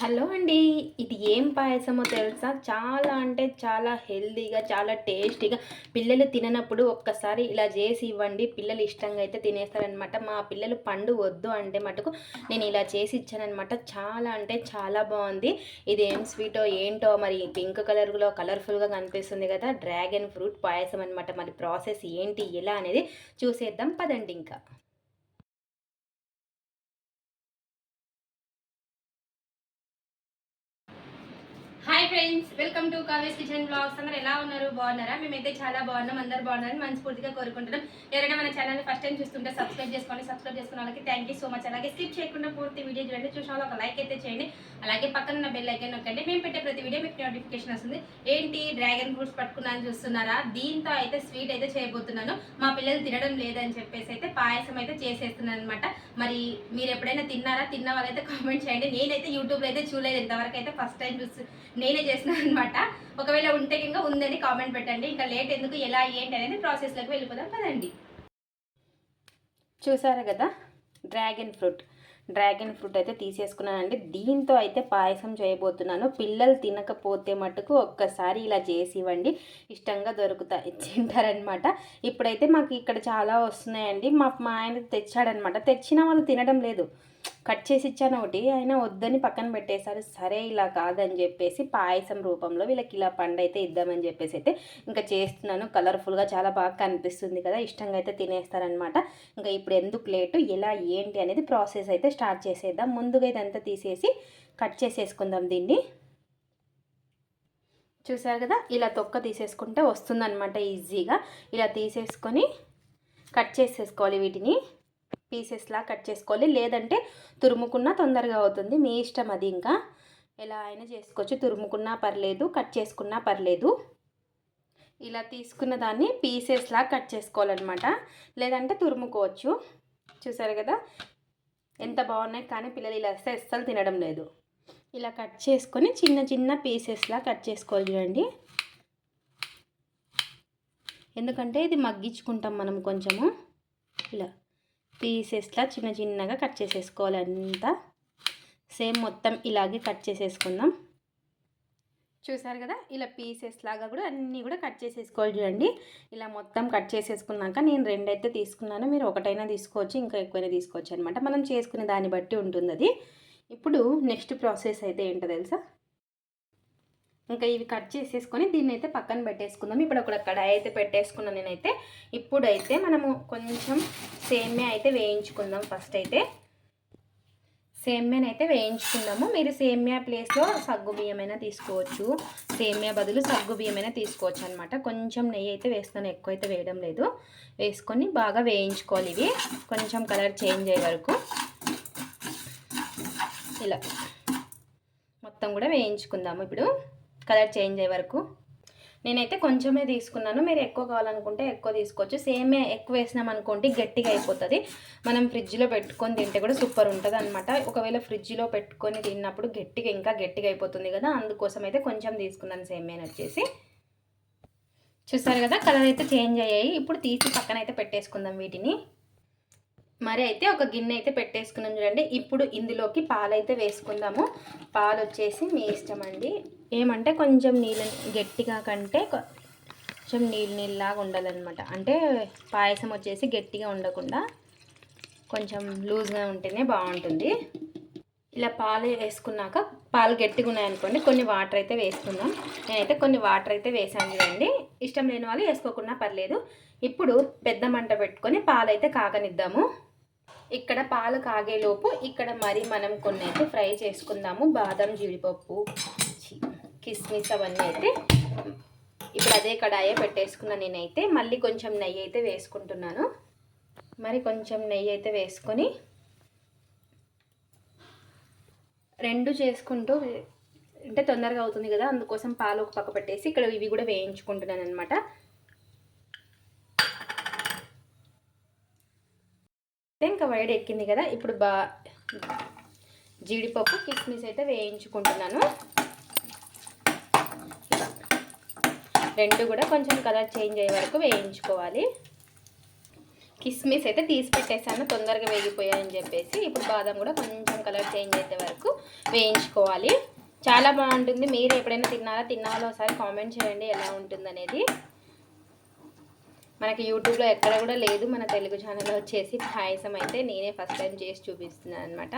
Hello అండి. ఇది ఏం పాయసమో తెలుసా? చాలా అంటే చాలా హెల్దీగా చాలా టేస్టీగా పిల్లలు తిననప్పుడు ఒక్కసారి ఇలా చేసి ఇవ్వండి. పిల్లలు ఇష్టంగా అయితే తినేస్తారనమాట మా పిల్లలు పండు వద్దు అంటే మటుకు నేను ఇలా చేసి ఇచ్చానమాట చాలా అంటే చాలా బాగుంది. ఇది ఏం స్వీటో ఏంటో మరి పింక్ కలర్లో కలర్ఫుల్గా కనిపిస్తుంది కదా. డ్రాగన్ ఫ్రూట్ పాయసం అనమాట మరి ప్రాసెస్ ఏంటి ఎలా అనేది చూసేద్దాం. పదండి ఇంకా. Hi friends welcome to Kave's kitchen blogs అందరు ఎలా ఉన్నారు? బాగున్నారా? మేమైతే చాలా బాగున్నాం అందరు బాగున్నారని మనస్ఫూర్తిగా కోరుకుంటున్నాం. ఎవరైనా మన ఛానల్ ఫస్ట్ టైం చూస్తుంటే సబ్స్క్రైబ్ చేసుకోండి సబ్స్క్రైబ్ చేసుకున్న వాళ్ళకి థ్యాంక్ యూ సో మచ్ అలాగే స్కిప్ చేయకుండా పూర్తి వీడియో చూడండి చూసిన వాళ్ళు ఒక లైక్ అయితే చేయండి. అలాగే పక్కన ఉన్న బెల్ ఐకన్ నొక్కండి. మేము పెట్టే ప్రతి వీడియో మీకు నోటిఫికేషన్ వస్తుంది. ఏంటి? డ్రాగన్ ఫ్రూట్స్ పట్టుకున్నాను చూస్తున్నారా? దీంతో అయితే స్వీట్ అయితే చేయబోతున్నాను. మా పిల్లలు తినడం లేదని చెప్పేసి అయితే పాయసం అయితే చేసేస్తున్నాను అనమాట మరి మీరు ఎప్పుడైనా తిన్నారా? తిన్న వాళ్ళైతే కామెంట్ చేయండి. నేనైతే యూట్యూబ్లో అయితే చూడలేదు. ఇంతవరకు అయితే ఫస్ట్ టైం చూస్తు నేనే చేస్తున్నాను అనమాట ఒకవేళ ఉంటే ఇంకా ఉందని కామెంట్ పెట్టండి. ఇంకా లేట్ ఎందుకు ఎలా ఏంటి అనేది ప్రాసెస్లోకి వెళ్ళిపోదాం పదండి. చూసారా కదా? Dragon fruit. డ్రాగన్ ఫ్రూట్ అయితే తీసేసుకున్నానండి. దీంతో అయితే పాయసం చేయబోతున్నాను. పిల్లలు తినకపోతే మటుకు ఒక్కసారి ఇలా చేసి ఇవ్వండి. ఇష్టంగా దొరుకుతా తింటారనమాట ఇప్పుడైతే మాకు ఇక్కడ చాలా వస్తున్నాయండి. మా మా ఆయన తెచ్చాడనమాట తెచ్చిన వాళ్ళు తినడం లేదు. కట్ చేసి ఇచ్చాను ఒకటి అయినా వద్దని పక్కన పెట్టేశారు. సరే ఇలా కాదని చెప్పేసి పాయసం రూపంలో వీళ్ళకి ఇలా పండు అయితే ఇద్దామని చెప్పేసి అయితే ఇంకా చేస్తున్నాను. కలర్ఫుల్గా చాలా బాగా కనిపిస్తుంది కదా ఇష్టంగా అయితే తినేస్తారనమాట ఇంకా ఇప్పుడు ఎందుకు లేటు ఎలా ఏంటి అనేది ప్రాసెస్ అయితే స్టార్ట్ చేసేద్దాం. ముందుగా ఇదంతా తీసేసి కట్ చేసేసుకుందాం దీన్ని. చూసారు కదా ఇలా తొక్క తీసేసుకుంటే వస్తుందన్నమాట ఈజీగా. ఇలా తీసేసుకొని కట్ చేసేసుకోవాలి వీటిని. పీసెస్లా కట్ చేసుకోవాలి. లేదంటే తురుముకున్నా తొందరగా అవుతుంది. మీ ఇష్టం అది ఇంకా. ఎలా అయినా చేసుకోవచ్చు. తురుముకున్నా పర్లేదు కట్ చేసుకున్నా పర్లేదు. ఇలా తీసుకున్న దాన్ని పీసెస్లా కట్ చేసుకోవాలన్నమాట. లేదంటే తురుముకోవచ్చు. చూసారు కదా? ఎంత బాగున్నాయి. కానీ పిల్లలు ఇలా వస్తే అస్సలు తినడం లేదు. ఇలా కట్ చేసుకొని చిన్న చిన్న పీసెస్లా కట్ చేసుకోవాలి చూడండి. ఎందుకంటే ఇది మగ్గించుకుంటాం మనం కొంచెము. ఇలా. పీసెస్లా చిన్న చిన్నగా కట్ చేసేసుకోవాలి అంతా. సేమ్ మొత్తం ఇలాగే కట్ చేసేసుకుందాం. చూసారు కదా? ఇలా పీసెస్ లాగా కూడా అన్నీ కూడా కట్ చేసేసుకోవాలి చూడండి. ఇలా మొత్తం కట్ చేసేసుకున్నాక నేను రెండైతే తీసుకున్నాను. మీరు ఒకటైనా తీసుకోవచ్చు ఇంకా ఎక్కువైనా తీసుకోవచ్చు అనమాట మనం చేసుకునే దాన్ని బట్టి ఉంటుంది అది ఇప్పుడు నెక్స్ట్ ప్రాసెస్ అయితే ఏంటో తెలుసా? ఇంకా ఇవి కట్ చేసేసుకొని దీన్ని అయితే పక్కన పెట్టేసుకుందాం. ఇప్పుడు ఒక కడాయి అయితే పెట్టేసుకున్నాను నేనైతే. ఇప్పుడైతే మనము కొంచెం సేమ్యా అయితే వేయించుకుందాం ఫస్ట్ అయితే. సేమ్యాని అయితే వేయించుకుందాము. మీరు సేమ్యా ప్లేస్లో సగ్గు బియ్యమైనా తీసుకోవచ్చు. సేమ్యా బదులు సగ్గు బియ్యమైనా తీసుకోవచ్చు అనమాట కొంచెం నెయ్యి అయితే వేస్తాను ఎక్కువ అయితే వేయడం లేదు. వేసుకొని బాగా వేయించుకోవాలి ఇవి. కొంచెం కలర్ చేంజ్ అయ్యే వరకు. ఇలా. మొత్తం కూడా వేయించుకుందాము ఇప్పుడు. కలర్ చేంజ్ అయ్యే వరకు. నేనైతే కొంచెమే తీసుకున్నాను. మీరు ఎక్కువ కావాలనుకుంటే ఎక్కువ తీసుకోవచ్చు. సేమే ఎక్కువ వేసినాం అనుకోండి గట్టిగా అయిపోతుంది. మనం ఫ్రిడ్జ్లో పెట్టుకొని తింటే కూడా సూపర్ ఉంటుంది అనమాట ఒకవేళ ఫ్రిడ్జ్లో పెట్టుకొని తిన్నప్పుడు గట్టిగా ఇంకా గట్టిగా అయిపోతుంది కదా. అందుకోసం అయితే కొంచెం తీసుకున్నాను సేమేని వచ్చేసి. చూస్తారు కదా కలర్ అయితే చేంజ్ అయ్యాయి. ఇప్పుడు తీసి పక్కన అయితే పెట్టేసుకుందాం వీటిని. మరి అయితే ఒక గిన్నె అయితే పెట్టేసుకున్నాం చూడండి. ఇప్పుడు ఇందులోకి పాలు అయితే వేసుకుందాము. పాలు వచ్చేసి మీ ఇష్టం అండి. ఏమంటే కొంచెం నీళ్ళు గట్టిగా కంటే కొంచెం నీళ్ళు నీళ్ళలాగా ఉండాలన్నమాట. అంటే పాయసం వచ్చేసి గట్టిగా ఉండకుండా కొంచెం లూజ్గా ఉంటేనే బాగుంటుంది. ఇలా పాలు వేసుకున్నాక పాలు గట్టిగా ఉన్నాయనుకోండి కొన్ని వాటర్ అయితే వేసుకుందాం. నేనైతే కొన్ని వాటర్ అయితే వేసాను చూడండి. ఇష్టం లేని వాళ్ళు వేసుకోకుండా పర్లేదు. ఇప్పుడు పెద్ద మంట పెట్టుకొని పాలు అయితే కాగనిద్దాము. ఇక్కడ పాలు కాగేలోపు ఇక్కడ మరి మనం కొన్ని అయితే ఫ్రై చేసుకుందాము. బాదం జీడిపప్పు కిస్మిస్ అవన్నీ అయితే ఇప్పుడు అదే కడాయే పెట్టేసుకున్నా నేనైతే మళ్ళీ కొంచెం నెయ్యి అయితే వేసుకుంటున్నాను. మరి కొంచెం నెయ్యి అయితే వేసుకొని రెండు చేసుకుంటూ అంటే తొందరగా అవుతుంది కదా అందుకోసం పాలు ఒక పక్క పెట్టేసి ఇక్కడ ఇవి కూడా వేయించుకుంటున్నాను అనమాట ఇంకా వైడ్ ఎక్కింది కదా ఇప్పుడు బా జీడిపప్పు కిస్మిస్ అయితే వేయించుకుంటున్నాను. రెండు కూడా కొంచెం కలర్ చేంజ్ అయ్యే వరకు వేయించుకోవాలి. కిస్మిస్ అయితే తీసి పెట్టేశాను తొందరగా వేగిపోయాయని చెప్పేసి. ఇప్పుడు బాదం కూడా కొంచెం కలర్ చేంజ్ అయ్యే వరకు వేయించుకోవాలి. చాలా బాగుంటుంది. మీరు ఎప్పుడైనా తిన్నారా? తిన్నాలో ఒకసారి కామెంట్ చేయండి ఎలా ఉంటుంది అనేది మనకి యూట్యూబ్లో ఎక్కడ కూడా లేదు. మన తెలుగు ఛానల్లో వచ్చేసి పాయసం అయితే నేనే ఫస్ట్ టైం చేసి చూపిస్తున్నాను అనమాట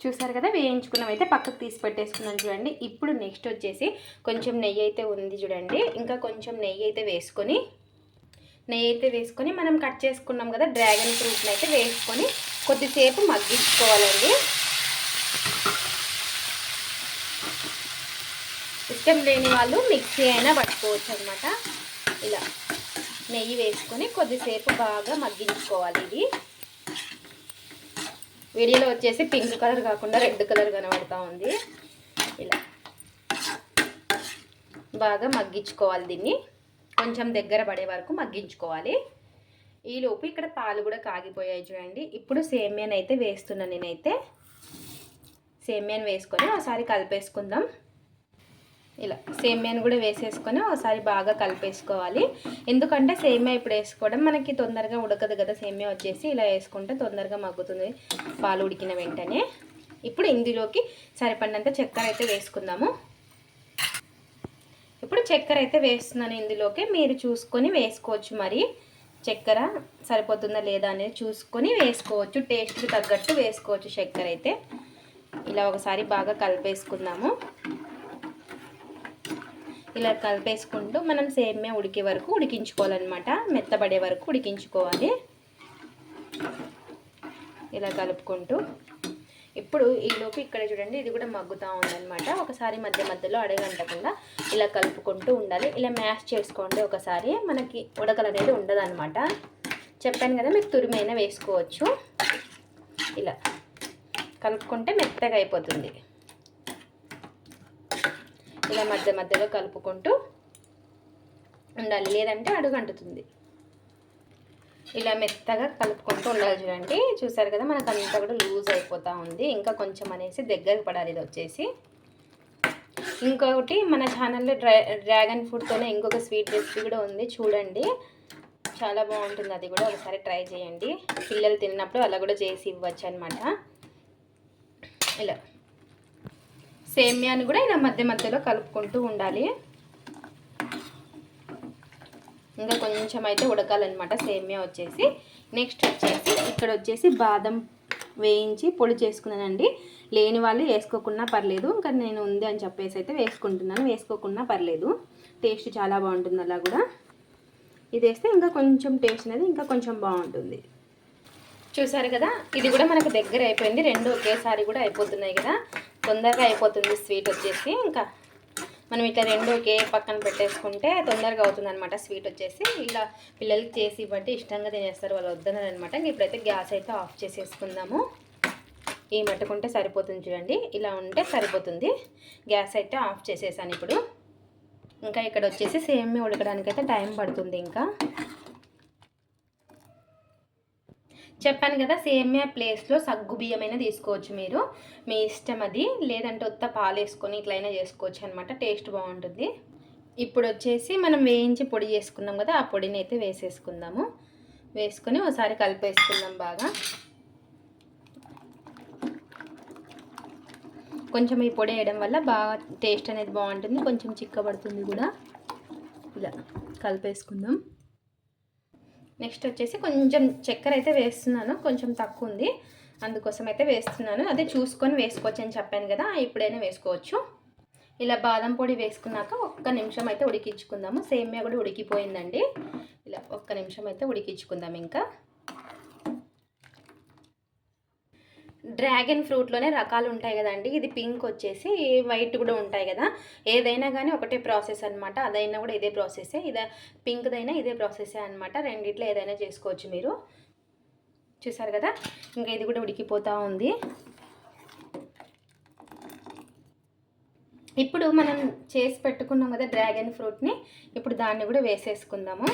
చూసారు కదా వేయించుకున్నాం. అయితే పక్కకు తీసి పెట్టేసుకున్నాను చూడండి. ఇప్పుడు నెక్స్ట్ వచ్చేసి కొంచెం నెయ్యి అయితే ఉంది చూడండి. ఇంకా కొంచెం నెయ్యి అయితే వేసుకొని నెయ్యి అయితే వేసుకొని మనం కట్ చేసుకున్నాం కదా డ్రాగన్ ఫ్రూట్ని అయితే వేసుకొని కొద్దిసేపు మగ్గించుకోవాలండి. ఇష్టం లేని వాళ్ళు మిక్సీ అయినా పట్టుకోవచ్చు అనమాట ఇలా. నెయ్యి వేసుకొని కొద్దిసేపు బాగా మగ్గించుకోవాలి ఇది. వీడియోలో వచ్చేసి పింక్ కలర్ కాకుండా రెడ్ కలర్ కనబడుతూ ఉంది. ఇలా. బాగా మగ్గించుకోవాలి దీన్ని. కొంచెం దగ్గర పడే వరకు మగ్గించుకోవాలి. ఈలోపు ఇక్కడ పాలు కూడా కాగిపోయాయి చూడండి. ఇప్పుడు సేమియాన్ అయితే వేస్తున్నాను నేనైతే. సేమియాన్ వేసుకొని ఒకసారి కలిపేసుకుందాం. ఇలా సేమియాని కూడా వేసేసుకొని ఒకసారి బాగా కలిపేసుకోవాలి. ఎందుకంటే సేమియా ఇప్పుడు వేసుకోవడం మనకి తొందరగా ఉడకదు కదా సేమియా వచ్చేసి ఇలా వేసుకుంటే తొందరగా మగ్గుతుంది పాలు ఉడికిన వెంటనే. ఇప్పుడు ఇందులోకి సరిపడినంత చక్కెర అయితే వేసుకుందాము. ఇప్పుడు చక్కెర అయితే వేస్తున్నాను ఇందులోకి. మీరు చూసుకొని వేసుకోవచ్చు మరి. చక్కెర సరిపోతుందా లేదా అనేది చూసుకొని వేసుకోవచ్చు. టేస్ట్కి తగ్గట్టు వేసుకోవచ్చు చక్కెర అయితే. ఇలా ఒకసారి బాగా కలిపేసుకుందాము. ఇలా కలిపేసుకుంటూ మనం సేమ్యా ఉడికే వరకు ఉడికించుకోవాలన్నమాట. మెత్తబడే వరకు ఉడికించుకోవాలి. ఇలా కలుపుకుంటూ. ఇప్పుడు ఈలోపు ఇక్కడ చూడండి ఇది కూడా మగ్గుతూ ఉందన్నమాట. ఒకసారి మధ్య మధ్యలో అడగంటకుండా ఇలా కలుపుకుంటూ ఉండాలి. ఇలా మ్యాష్ చేసుకోండి ఒకసారి. మనకి ఉడకలు అనేది ఉండదన్నమాట. చెప్పాను కదా మీరు తురిమైనా వేసుకోవచ్చు. ఇలా కలుపుకుంటే మెత్తగా అయిపోతుంది. ఇలా మధ్య మధ్యలో కలుపుకుంటూ ఉండాలి. లేదంటే అడుగంటుతుంది. ఇలా మెత్తగా కలుపుకుంటూ ఉండాలి చూడండి. చూసారు కదా మనకు అంతా కూడా లూజ్ అయిపోతూ ఉంది. ఇంకా కొంచెం అనేసి దగ్గరకు పడాలి ఇది వచ్చేసి. ఇంకొకటి మన ఛానల్లో డ్రా డ్రాగన్ ఫ్రూట్తోనే ఇంకొక స్వీట్ రెసిపీ కూడా ఉంది. చూడండి. చాలా బాగుంటుంది. అది కూడా ఒకసారి ట్రై చేయండి. పిల్లలు తిన్నప్పుడు అలా కూడా చేసి ఇవ్వచ్చు అనమాట ఇలా. సేమ్యాన్ని కూడా ఇలా మధ్య మధ్యలో కలుపుకుంటూ ఉండాలి. ఇంకా కొంచెం అయితే ఉడకాలన్నమాట సేమ్యా వచ్చేసి. నెక్స్ట్ వచ్చేసి ఇక్కడ వచ్చేసి బాదం వేయించి పొడి చేసుకున్నానండి. లేని వాళ్ళు వేసుకోకున్నా పర్లేదు ఇంకా నేను ఉంది అని చెప్పేసి అయితే వేసుకుంటున్నాను. వేసుకోకున్నా పర్లేదు. టేస్ట్ చాలా బాగుంటుంది అలా కూడా. ఇది వేస్తే ఇంకా కొంచెం టేస్ట్ అనేది ఇంకా కొంచెం బాగుంటుంది. చూసారు కదా? ఇది కూడా మనకు దగ్గర అయిపోయింది. రెండు ఒకేసారి కూడా అయిపోతున్నాయి కదా? తొందరగా అయిపోతుంది స్వీట్ వచ్చేసి. ఇంకా మనం ఇట్లా రెండు ఒకే పక్కన పెట్టేసుకుంటే తొందరగా అవుతుంది అనమాట స్వీట్ వచ్చేసి. ఇలా పిల్లలకి చేసి ఇవ్వండి ఇష్టంగా తినేస్తారు వాళ్ళు వద్దన్నారు అనమాట ఇప్పుడైతే గ్యాస్ అయితే ఆఫ్ చేసేసుకుందాము. ఈ మట్టుకుంటే సరిపోతుంది చూడండి. ఇలా ఉంటే సరిపోతుంది. గ్యాస్ అయితే ఆఫ్ చేసేసాను ఇప్పుడు. ఇంకా ఇక్కడ వచ్చేసి సేమ్ ఉడకడానికి అయితే టైం పడుతుంది ఇంకా. చెప్పాను కదా సేమ్యా ప్లేస్లో సగ్గు బియ్యమైనా తీసుకోవచ్చు మీరు. మీ ఇష్టం అది. లేదంటే ఉత్త పాలు వేసుకొని ఇట్లయినా చేసుకోవచ్చు అనమాట టేస్ట్ బాగుంటుంది. ఇప్పుడు వచ్చేసి మనం వేయించి పొడి చేసుకున్నాం కదా ఆ పొడిని అయితే వేసేసుకుందాము. వేసుకొని ఒకసారి కలిపేసుకుందాం బాగా. కొంచెం ఈ పొడి వేయడం వల్ల బాగా టేస్ట్ అనేది బాగుంటుంది. కొంచెం చిక్కబడుతుంది కూడా. ఇలా కలిపేసుకుందాం. నెక్స్ట్ వచ్చేసి కొంచెం చక్కెర అయితే వేస్తున్నాను. కొంచెం తక్కువ ఉంది. అందుకోసం అయితే వేస్తున్నాను. అదే చూసుకొని వేసుకోవచ్చు అని చెప్పాను కదా ఇప్పుడైనా వేసుకోవచ్చు. ఇలా బాదం పొడి వేసుకున్నాక ఒక్క నిమిషం అయితే ఉడికించుకుందాము. సేమ్యా కూడా ఉడికిపోయిందండి. ఇలా ఒక్క నిమిషం అయితే ఉడికించుకుందాం ఇంకా. డ్రాగన్ ఫ్రూట్లోనే రకాలు ఉంటాయి కదండి. ఇది పింక్ వచ్చేసి వైట్ కూడా ఉంటాయి కదా. ఏదైనా కానీ ఒకటే ప్రాసెస్ అనమాట అదైనా కూడా ఇదే ప్రాసెసే ఇదే పింక్దైనా ఇదే ప్రాసెసే అనమాట రెండిట్లో ఏదైనా చేసుకోవచ్చు మీరు. చూసారు కదా? ఇంకా ఇది కూడా ఉడికిపోతూ ఉంది. ఇప్పుడు మనం చేసి పెట్టుకున్నాం కదా డ్రాగన్ ఫ్రూట్ని ఇప్పుడు దాన్ని కూడా వేసేసుకుందాము.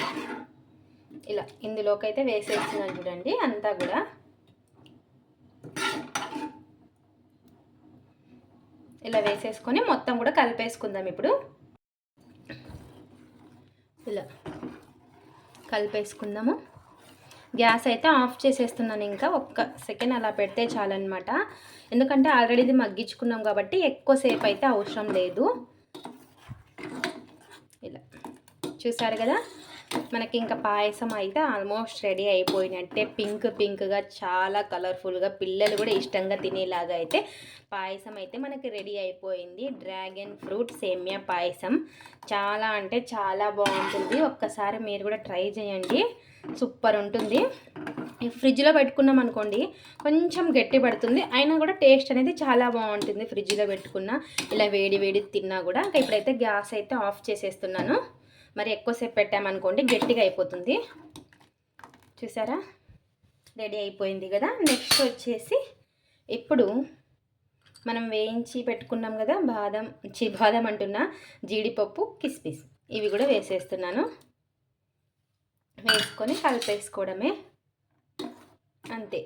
ఇలా ఇందులోకి అయితే వేసేస్తున్నాను చూడండి అంతా కూడా. ఇలా వేసేసుకొని మొత్తం కూడా కలిపేసుకుందాం ఇప్పుడు. ఇలా కలిపేసుకుందాము. గ్యాస్ అయితే ఆఫ్ చేసేస్తున్నాను ఇంకా ఒక్క సెకండ్ అలా పెడితే చాలన్నమాట. ఎందుకంటే ఆల్రెడీ ఇది మగ్గించుకున్నాం కాబట్టి ఎక్కువసేపు అయితే అవసరం లేదు. ఇలా చూసారు కదా? మనకి ఇంకా పాయసం అయితే ఆల్మోస్ట్ రెడీ అయిపోయినట్టే. పింక్ పింక్గా చాలా కలర్ఫుల్గా పిల్లలు కూడా ఇష్టంగా తినేలాగా అయితే పాయసం అయితే మనకి రెడీ అయిపోయింది. డ్రాగన్ ఫ్రూట్ సేమియా పాయసం. చాలా అంటే చాలా బాగుంటుంది. ఒక్కసారి మీరు కూడా ట్రై చేయండి. సూపర్ ఉంటుంది. ఫ్రిడ్జ్లో పెట్టుకున్నాం అనుకోండి కొంచెం గట్టి పడుతుంది. అయినా కూడా టేస్ట్ అనేది చాలా బాగుంటుంది ఫ్రిడ్జ్లో పెట్టుకున్న. ఇలా వేడి వేడి తిన్నా కూడా. ఇంకా ఇప్పుడైతే గ్యాస్ అయితే ఆఫ్ చేసేస్తున్నాను. మరి ఎక్కువసేపు పెట్టామనుకోండి గట్టిగా అయిపోతుంది. చూసారా? రెడీ అయిపోయింది కదా? నెక్స్ట్ వచ్చేసి ఇప్పుడు మనం వేయించి పెట్టుకున్నాం కదా బాదం చి బాదం అంటున్నా జీడిపప్పు కిస్మిస్. ఇవి కూడా వేసేస్తున్నాను. వేసుకొని కలిపేసుకోవడమే. అంతే.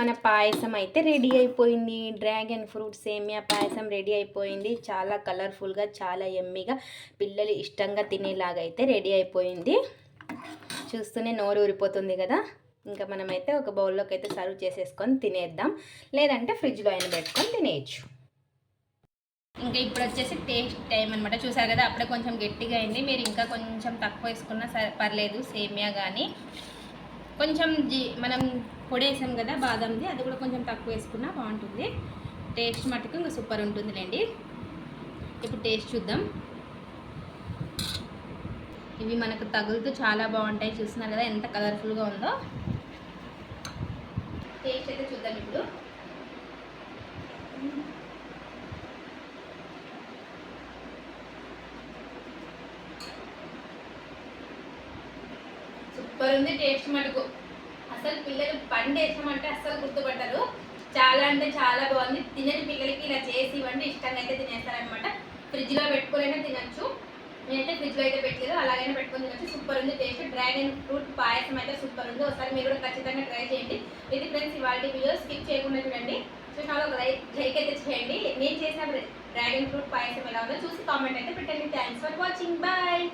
మన పాయసం అయితే రెడీ అయిపోయింది. డ్రాగన్ ఫ్రూట్ సేమియా పాయసం రెడీ అయిపోయింది. చాలా కలర్ఫుల్గా చాలా ఎమ్మిగా పిల్లలు ఇష్టంగా తినేలాగా అయితే రెడీ అయిపోయింది. చూస్తూనే నోరు ఊరిపోతుంది కదా? ఇంకా మనమైతే ఒక బౌల్లోకి అయితే సర్వ్ చేసేసుకొని తినేద్దాం. లేదంటే ఫ్రిడ్జ్లో అయినా పెట్టుకొని తినేయచ్చు. ఇంకా ఇప్పుడు వచ్చేసి టేస్ట్ టైం అనమాట చూసారు కదా? అప్పుడే కొంచెం గట్టిగా అయింది. మీరు ఇంకా కొంచెం తక్కువ వేసుకున్నా సరే పర్లేదు. సేమియా కానీ కొంచెం జీ మనం పొడి వేసాం కదా బాదంది అది కూడా కొంచెం తక్కువ వేసుకున్నా బాగుంటుంది. టేస్ట్ మటుకు ఇంకా సూపర్ ఉంటుందిలేండి. ఇప్పుడు టేస్ట్ చూద్దాం. ఇవి మనకు తగులుతూ చాలా బాగుంటాయి చూస్తున్నారు కదా ఎంత కలర్ఫుల్గా ఉందో. టేస్ట్ అయితే చూద్దాం ఇప్పుడు. సూపర్ ఉంది టేస్ట్ మటుకు. అసలు పిల్లలు పండు వేసామంటే అస్సలు గుర్తుపట్టరు. చాలా అంటే చాలా బాగుంది. తినని పిల్లలకి ఇలా చేసి ఇవ్వండి. ఇష్టంగా అయితే తినేస్తారనమాట ఫ్రిడ్జ్లో పెట్టుకోలేనే తినచ్చు. నేనైతే ఫ్రిడ్జ్లో అయితే పెట్టలేదు. అలాగైనా పెట్టుకొని తినచ్చు. సూపర్ ఉంది టేస్ట్. డ్రాగన్ ఫ్రూట్ పాయసం అయితే సూపర్ ఉంది. ఒకసారి మీరు కూడా ఖచ్చితంగా ట్రై చేయండి. ఇది ఫ్రెండ్స్ ఇవాళ వీడియో. స్కిప్ చేయకుండా చూడండి. చూసిన ఒక లైక్ లైక్ అయితే చేయండి. నేను చేసిన డ్రాగన్ ఫ్రూట్ పాయసం ఎలా ఉందో చూసి కామెంట్ అయితే పెట్టండి. Thanks for watching. బాయ్.